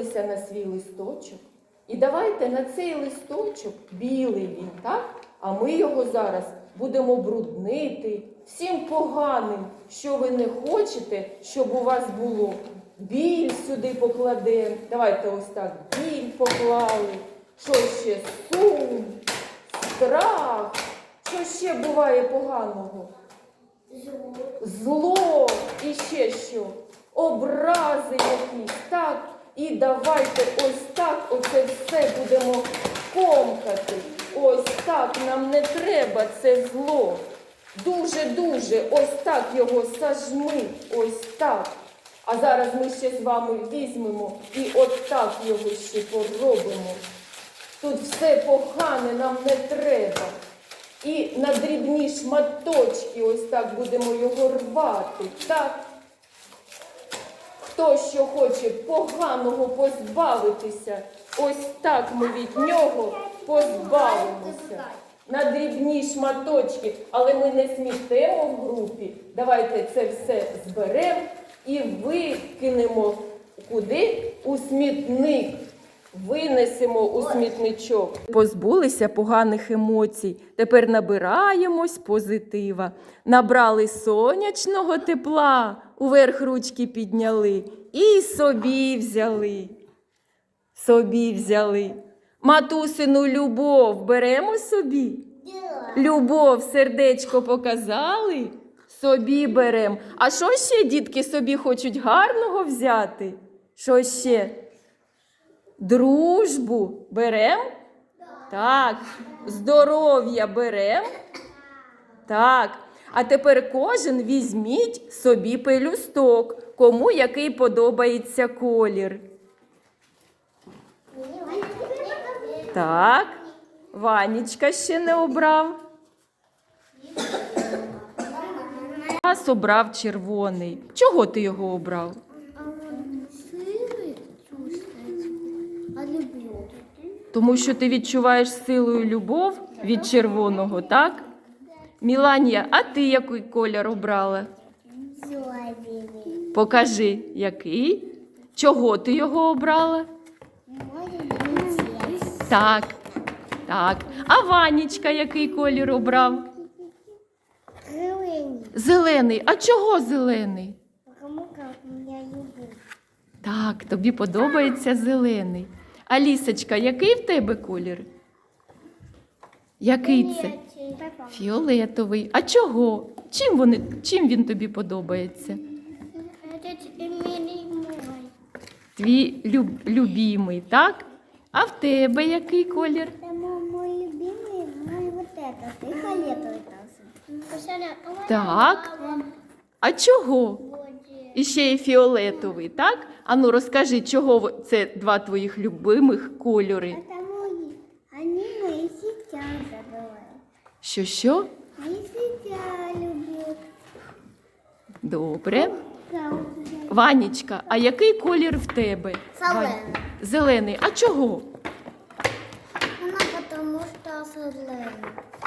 подивилися на свій листочок. І давайте на цей листочок, білий він, так? А ми його зараз будемо бруднити всім поганим, що ви не хочете, щоб у вас було. Біль сюди покладемо. Давайте ось так біль поклали. Що ще? Сум, страх. Що ще буває поганого? Зло і ще що? Образи якісь, так? І давайте ось так оце все будемо комкати. Ось так нам не треба це зло. Дуже-дуже ось так його сажми, ось так. А зараз ми ще з вами візьмемо і от так його ще поробимо. Тут все погане нам не треба. І на дрібні шматочки ось так будемо його рвати. Так? Хто що хоче поганого позбавитися, ось так ми від нього позбавимося. На дрібні шматочки, але ми не смітемо в групі. Давайте це все зберемо і викинемо куди? У смітник. Винесемо у смітничок. Позбулися поганих емоцій. Тепер набираємось позитива. Набрали сонячного тепла, уверх ручки підняли і собі взяли. Собі взяли. Матусину любов беремо собі. Любов, сердечко показали, собі берем. А що ще дітки собі хочуть гарного взяти? Що ще? Дружбу берем? Так. Здоров'я берем? Так. А тепер кожен візьміть собі пелюсток, кому який подобається колір. Так. Ванічка ще не обрав. Вас обрав червоний. Чого ти його обрав? Люблю. Тому що ти відчуваєш силою любов від червоного, так? Міланія, а ти який колір обрала? Зловили. Покажи, який? Чого ти його обрала? Так, так. А Ванічка який колір обрав? Зелені. Зелений. А чого зелений? Я люблю. Так, тобі подобається зелений. Алісочка, який в тебе колір? Який це? Фіолетовий. А чого? Чим, вони, чим він тобі подобається? Этот Емілій мой. Твій люб, любімий, так? А в тебе який колір? Это мой, мой любимый, мой вот этот. И фиолетовый там. Так. А чого? І ще й фіолетовий, так? Ану, розкажи, чого ви- це два твоїх любимих кольори? Это мои. Они мои сейчас забывают. Що що? Они сейчас любят. Добре. Правда. Ванічка, а який колір в тебе? Зелений. Вань- Зелений. А чого? Она потому что зеленый.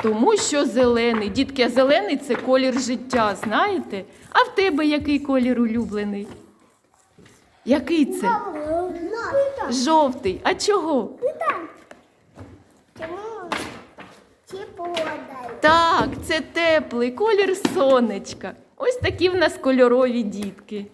Тому що зелений. Дітки, а зелений це колір життя, знаєте? А в тебе який колір улюблений? Який це? Жовтий. А чого? Так, це теплий колір сонечка. Ось такі в нас кольорові дітки.